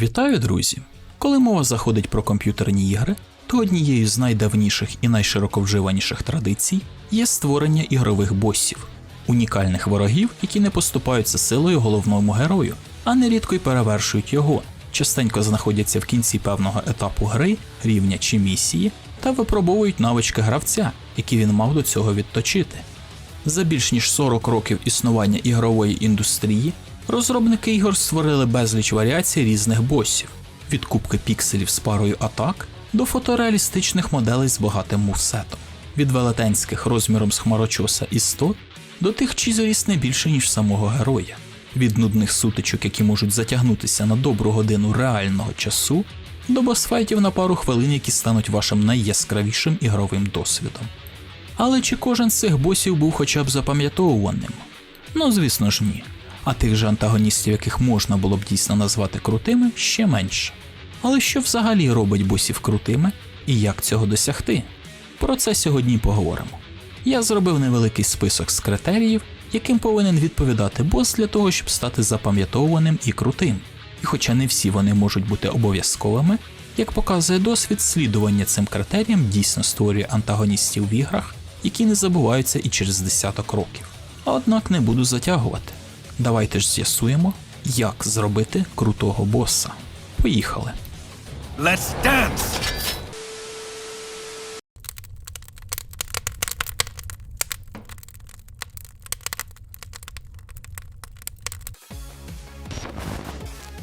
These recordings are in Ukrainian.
Вітаю, друзі! Коли мова заходить про комп'ютерні ігри, то однією з найдавніших і найшироковживаніших традицій є створення ігрових босів, унікальних ворогів, які не поступаються силою головному герою, а нерідко й перевершують його, частенько знаходяться в кінці певного етапу гри, рівня чи місії, та випробовують навички гравця, які він мав до цього відточити. За більш ніж 40 років існування ігрової індустрії розробники ігор створили безліч варіацій різних босів, від кубки пікселів з парою атак до фотореалістичних моделей з багатим мувсетом, від велетенських розміром з хмарочоса істот до тих, чий зріст не більше, ніж самого героя, від нудних сутичок, які можуть затягнутися на добру годину реального часу, до босфайтів на пару хвилин, які стануть вашим найяскравішим ігровим досвідом. Але чи кожен з цих босів був хоча б запам'ятовуваним? Ну, звісно ж, ні. А тих же антагоністів, яких можна було б дійсно назвати крутими, ще менше. Але що взагалі робить босів крутими і як цього досягти? Про це сьогодні поговоримо. Я зробив невеликий список з критеріїв, яким повинен відповідати бос для того, щоб стати запам'ятовуваним і крутим. І хоча не всі вони можуть бути обов'язковими, як показує досвід, слідування цим критеріям дійсно створює антагоністів в іграх, які не забуваються і через десяток років. Однак не буду затягувати. Давайте ж з'ясуємо, як зробити крутого боса. Поїхали. Let's dance!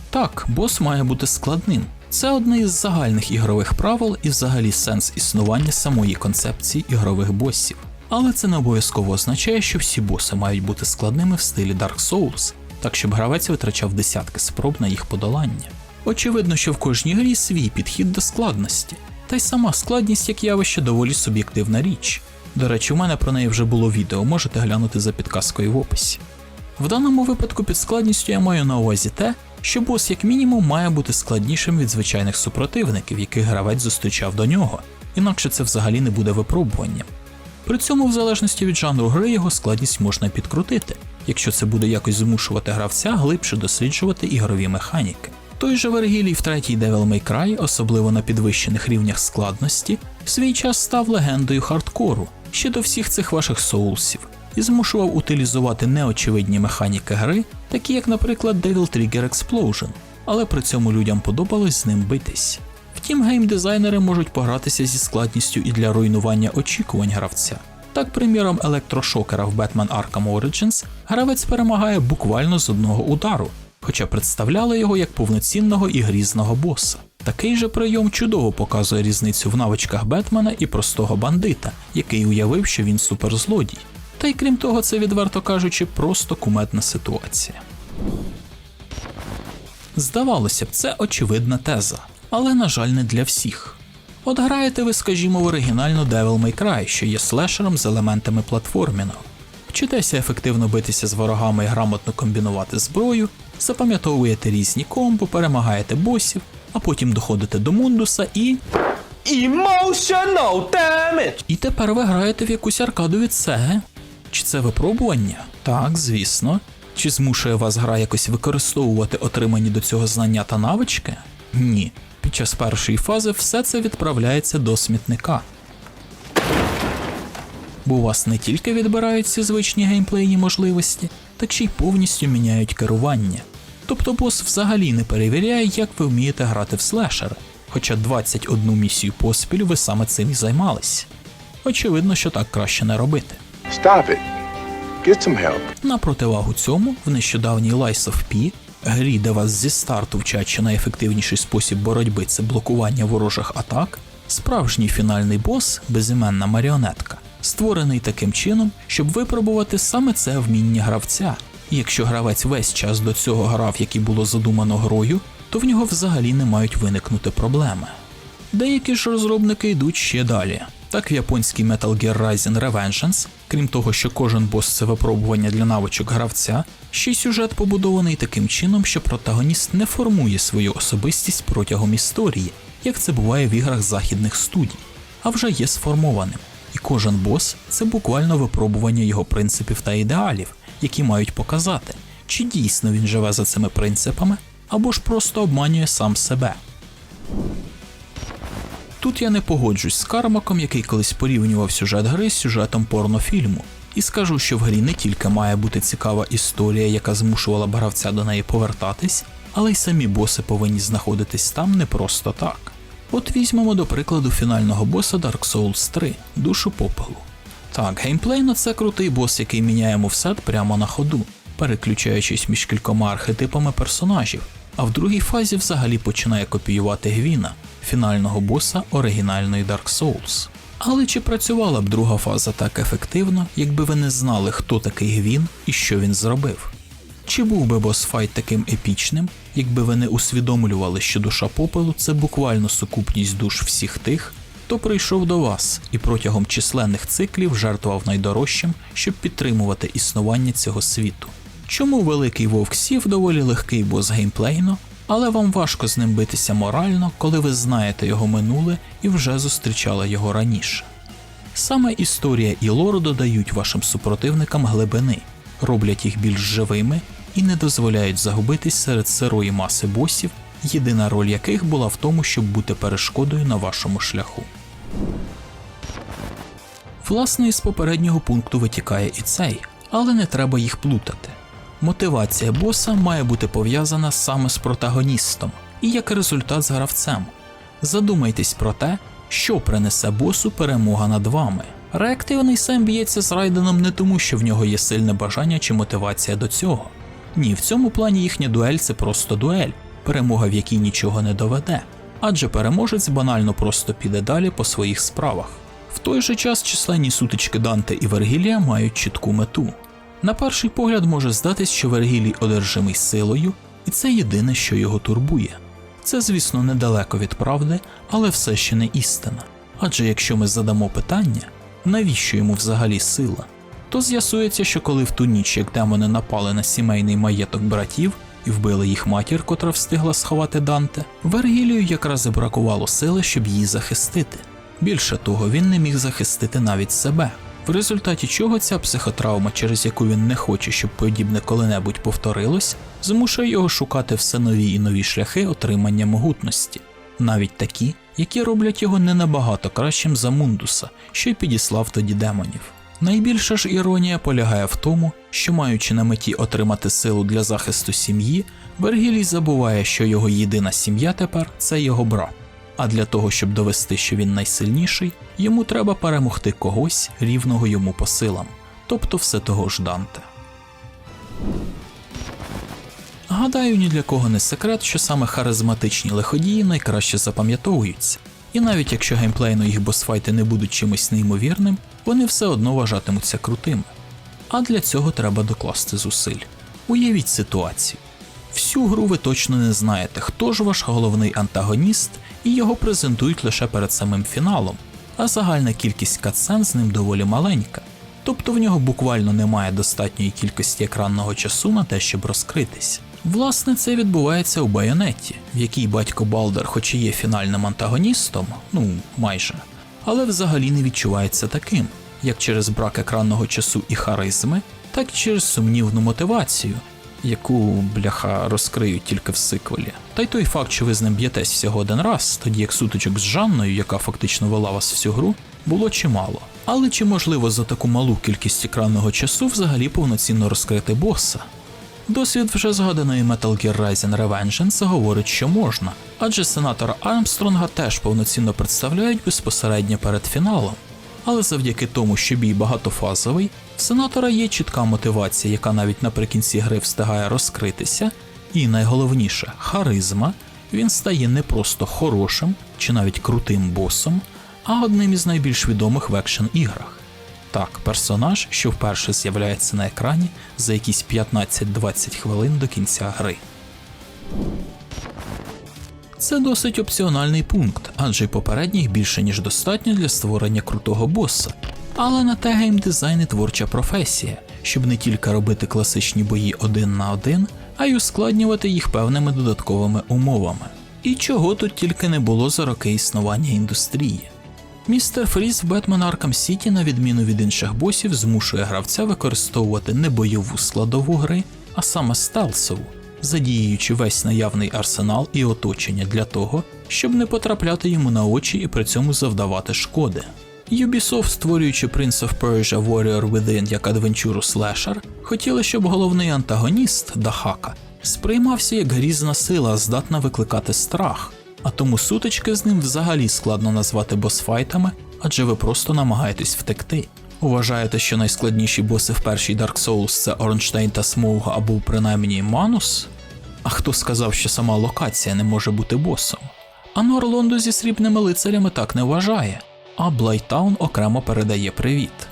Так, бос має бути складним. Це одне із загальних ігрових правил і взагалі сенс існування самої концепції ігрових босів. Але це не обов'язково означає, що всі боси мають бути складними в стилі Dark Souls, так щоб гравець витрачав десятки спроб на їх подолання. Очевидно, що в кожній грі свій підхід до складності, та й сама складність як явище доволі суб'єктивна річ. До речі, у мене про неї вже було відео, можете глянути за підказкою в описі. В даному випадку під складністю я маю на увазі те, що бос як мінімум має бути складнішим від звичайних супротивників, яких гравець зустрічав до нього, інакше це взагалі не буде випробуванням. При цьому, в залежності від жанру гри, його складність можна підкрутити, якщо це буде якось змушувати гравця глибше досліджувати ігрові механіки. Той же Вергілій в третій Devil May Cry, особливо на підвищених рівнях складності, в свій час став легендою хардкору ще до всіх цих ваших соулсів, і змушував утилізувати неочевидні механіки гри, такі як, наприклад, Devil Trigger Explosion, але при цьому людям подобалось з ним битись. Втім, геймдизайнери можуть погратися зі складністю і для руйнування очікувань гравця. Так, приміром, електрошокера в Batman Arkham Origins гравець перемагає буквально з одного удару, хоча представляли його як повноцінного і грізного боса. Такий же прийом чудово показує різницю в навичках Бетмена і простого бандита, який уявив, що він суперзлодій. Та й крім того, це, відверто кажучи, просто кумедна ситуація. Здавалося б, це очевидна теза, але, на жаль, не для всіх. От граєте ви, скажімо, в оригінальну Devil May Cry, що є слешером з елементами платформінгу. Вчитеся ефективно битися з ворогами і грамотно комбінувати зброю, запам'ятовуєте різні комбо, перемагаєте босів, а потім доходите до Мундуса і. Emotional damage! І тепер ви граєте в якусь аркаду від Сеги? Чи це випробування? Так, звісно. Чи змушує вас гра якось використовувати отримані до цього знання та навички? Ні. Під час першої фази все це відправляється до смітника. Бо у вас не тільки відбирають ці звичні геймплейні можливості, так ще й повністю міняють керування. Тобто бос взагалі не перевіряє, як ви вмієте грати в слешери, хоча 21 місію поспіль ви саме цим і займались. Очевидно, що так краще не робити. Stop it. Get some help. На противагу цьому, в нещодавній Lies of P, грі, де вас зі старту вчать, що найефективніший спосіб боротьби це блокування ворожих атак, справжній фінальний бос, безіменна маріонетка, створений таким чином, щоб випробувати саме це вміння гравця. І якщо гравець весь час до цього грав, як і було задумано грою, то в нього взагалі не мають виникнути проблеми. Деякі ж розробники йдуть ще далі. Так в японській Metal Gear Rising Revengeance, крім того, що кожен бос це випробування для навичок гравця, ще й сюжет побудований таким чином, що протагоніст не формує свою особистість протягом історії, як це буває в іграх західних студій, а вже є сформованим. І кожен бос це буквально випробування його принципів та ідеалів, які мають показати, чи дійсно він живе за цими принципами, або ж просто обманює сам себе. Тут я не погоджусь з Кармаком, який колись порівнював сюжет гри з сюжетом порнофільму, і скажу, що в грі не тільки має бути цікава історія, яка змушувала б гравця до неї повертатись, але й самі боси повинні знаходитись там не просто так. От візьмемо до прикладу фінального боса Dark Souls 3 душу попелу. Так, геймплейно це крутий бос, який міняє мувсет прямо на ходу, переключаючись між кількома архетипами персонажів, а в другій фазі взагалі починає копіювати Гвіна, фінального боса оригінальної Dark Souls. Але чи працювала б друга фаза так ефективно, якби ви не знали, хто такий Гвін і що він зробив? Чи був би босфайт таким епічним, якби ви не усвідомлювали, що душа попелу це буквально сукупність душ всіх тих, хто прийшов до вас і протягом численних циклів жертвував найдорожчим, щоб підтримувати існування цього світу? Чому великий вовк сів доволі легкий бос геймплейно, але вам важко з ним битися морально, коли ви знаєте його минуле і вже зустрічали його раніше? Саме історія і лор додають вашим супротивникам глибини, роблять їх більш живими і не дозволяють загубитись серед сирої маси босів, єдина роль яких була в тому, щоб бути перешкодою на вашому шляху. Власне, із попереднього пункту витікає і цей, але не треба їх плутати. Мотивація боса має бути пов'язана саме з протагоністом і як результат з гравцем. Задумайтесь про те, що принесе босу перемога над вами. Реактивний Сем б'ється з Райденом не тому, що в нього є сильне бажання чи мотивація до цього. Ні, в цьому плані їхня дуель це просто дуель, перемога в якій нічого не доведе, адже переможець банально просто піде далі по своїх справах. В той же час численні сутички Данте і Вергілія мають чітку мету. На перший погляд може здатись, що Вергілій одержимий силою, і це єдине, що його турбує. Це, звісно, недалеко від правди, але все ще не істина. Адже якщо ми задамо питання, навіщо йому взагалі сила, то з'ясується, що коли в ту ніч, як демони напали на сімейний маєток братів і вбили їх матір, котра встигла сховати Данте, Вергілію якраз і бракувало сили, щоб її захистити. Більше того, він не міг захистити навіть себе. В результаті чого ця психотравма, через яку він не хоче, щоб подібне коли-небудь повторилось, змушує його шукати все нові і нові шляхи отримання могутності, навіть такі, які роблять його не набагато кращим за Мундуса, що й підіслав тоді демонів. Найбільша ж іронія полягає в тому, що, маючи на меті отримати силу для захисту сім'ї, Вергілій забуває, що його єдина сім'я тепер це його брат. А для того, щоб довести, що він найсильніший, йому треба перемогти когось рівного йому по силам, тобто все того ж Данте. Гадаю, ні для кого не секрет, що саме харизматичні лиходії найкраще запам'ятовуються, і навіть якщо геймплейно їх босфайти не будуть чимось неймовірним, вони все одно вважатимуться крутими. А для цього треба докласти зусиль. Уявіть ситуацію. Всю гру ви точно не знаєте, хто ж ваш головний антагоніст, і його презентують лише перед самим фіналом, а загальна кількість катсцен з ним доволі маленька, тобто в нього буквально немає достатньої кількості екранного часу на те, щоб розкритись. Власне, це відбувається у Байонетті, в якій батько Балдер, хоч і є фінальним антагоністом, ну майже, але взагалі не відчувається таким, як через брак екранного часу і харизми, так і через сумнівну мотивацію, яку бляха розкриють тільки в сиквелі. Та й той факт, що ви з ним б'єтесь всього один раз, тоді як сутичок з Жанною, яка фактично вела вас всю гру, було чимало. Але чи можливо за таку малу кількість екранного часу взагалі повноцінно розкрити боса? Досвід вже згаданої Metal Gear Rising Revengeance говорить, що можна, адже сенатора Армстронга теж повноцінно представляють безпосередньо перед фіналом. Але завдяки тому, що бій багатофазовий, в сенатора є чітка мотивація, яка навіть наприкінці гри встигає розкритися, і найголовніше харизма, він стає не просто хорошим чи навіть крутим босом, а одним із найбільш відомих в екшн іграх. Так, персонаж, що вперше з'являється на екрані за якісь 15-20 хвилин до кінця гри. Це досить опціональний пункт, адже попередніх більше ніж достатньо для створення крутого боса. Але на те геймдизайн і творча професія, щоб не тільки робити класичні бої один на один, а й ускладнювати їх певними додатковими умовами. І чого тут тільки не було за роки існування індустрії. Містер Фріз в Batman Arkham City, на відміну від інших босів, змушує гравця використовувати не бойову складову гри, а саме стелсову, задіюючи весь наявний арсенал і оточення для того, щоб не потрапляти йому на очі і при цьому завдавати шкоди. Ubisoft, створюючи Prince of Persia Warrior Within як адвенчуру слешер, хотіли, щоб головний антагоніст Дахака сприймався як грізна сила, здатна викликати страх, а тому сутички з ним взагалі складно назвати босфайтами, адже ви просто намагаєтесь втекти. Вважаєте, що найскладніші боси в першій Dark Souls це Орнштейн та Смоуга або принаймні Манус? А хто сказав, що сама локація не може бути босом? А Норлонду зі срібними лицарями так не вважає, а Блайтаун окремо передає привіт.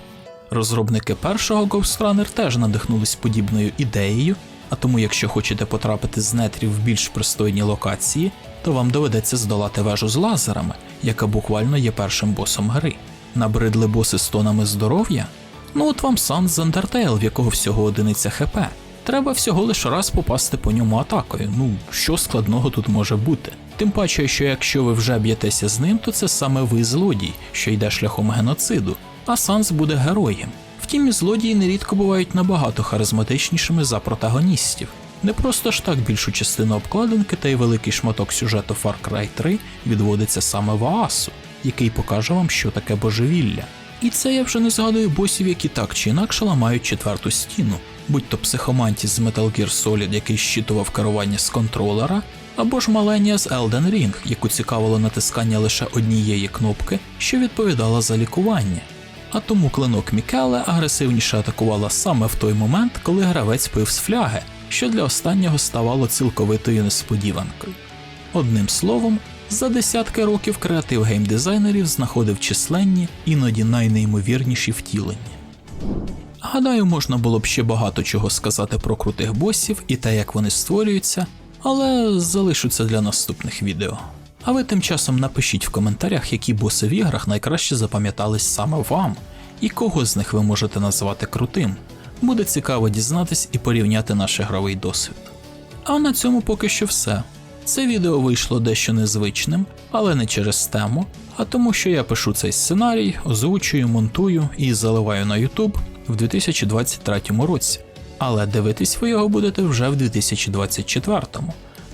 Розробники першого Ghost Runner теж надихнулись подібною ідеєю, а тому, якщо хочете потрапити з нетрів в більш пристойні локації, то вам доведеться здолати вежу з лазерами, яка буквально є першим босом гри. Набридли боси з тонами здоров'я? Ну от вам Сан з Undertale, в якого всього одиниця ХП. Треба всього лише раз попасти по ньому атакою. Ну, що складного тут може бути? Тим паче, що якщо ви вже б'єтеся з ним, то це саме ви злодій, що йде шляхом геноциду, а Санс буде героєм. Втім, злодії нерідко бувають набагато харизматичнішими за протагоністів. Не просто ж так більшу частину обкладинки та й великий шматок сюжету Far Cry 3 відводиться саме в Аасу, який покаже вам, що таке божевілля. І це я вже не згадую босів, які так чи інакше ламають четверту стіну, будь то психомантіс з Metal Gear Solid, який щитував керування з контролера, або ж Маленія з Elden Ring, яку цікавило натискання лише однієї кнопки, що відповідала за лікування. А тому клинок Мікеле агресивніше атакувала саме в той момент, коли гравець пив з фляги, що для останнього ставало цілковитою несподіванкою. Одним словом, за десятки років креатив геймдизайнерів знаходив численні, іноді найнеймовірніші втілення. Гадаю, можна було б ще багато чого сказати про крутих босів і те, як вони створюються, але залишу це для наступних відео. А ви тим часом напишіть в коментарях, які боси в іграх найкраще запам'ятались саме вам, і кого з них ви можете назвати крутим. Буде цікаво дізнатись і порівняти наш ігровий досвід. А на цьому поки що все. Це відео вийшло дещо незвичним, але не через тему, а тому, що я пишу цей сценарій, озвучую, монтую і заливаю на YouTube в 2023 році. Але дивитись ви його будете вже в 2024.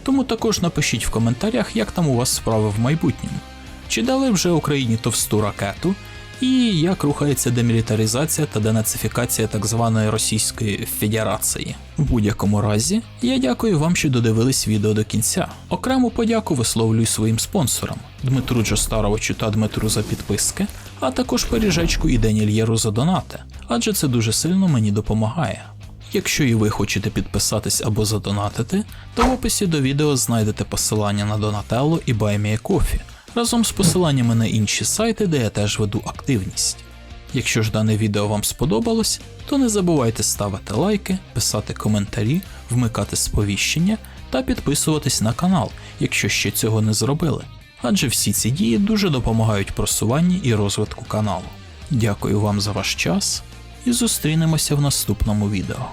Тому також напишіть в коментарях, як там у вас справи в майбутньому. Чи дали вже Україні товсту ракету, і як рухається демілітаризація та денацифікація так званої Російської Федерації. У будь-якому разі, я дякую вам, що додивились відео до кінця. Окрему подяку висловлюю своїм спонсорам Дмитру Джостаровичу та Дмитру за підписки, а також Пиріжечку і Денільєру за донати, адже це дуже сильно мені допомагає. Якщо і ви хочете підписатись або задонатити, то в описі до відео знайдете посилання на Donatello і BuyMeACoffee, разом з посиланнями на інші сайти, де я теж веду активність. Якщо ж дане відео вам сподобалось, то не забувайте ставити лайки, писати коментарі, вмикати сповіщення та підписуватись на канал, якщо ще цього не зробили, адже всі ці дії дуже допомагають просуванні і розвитку каналу. Дякую вам за ваш час і зустрінемося в наступному відео.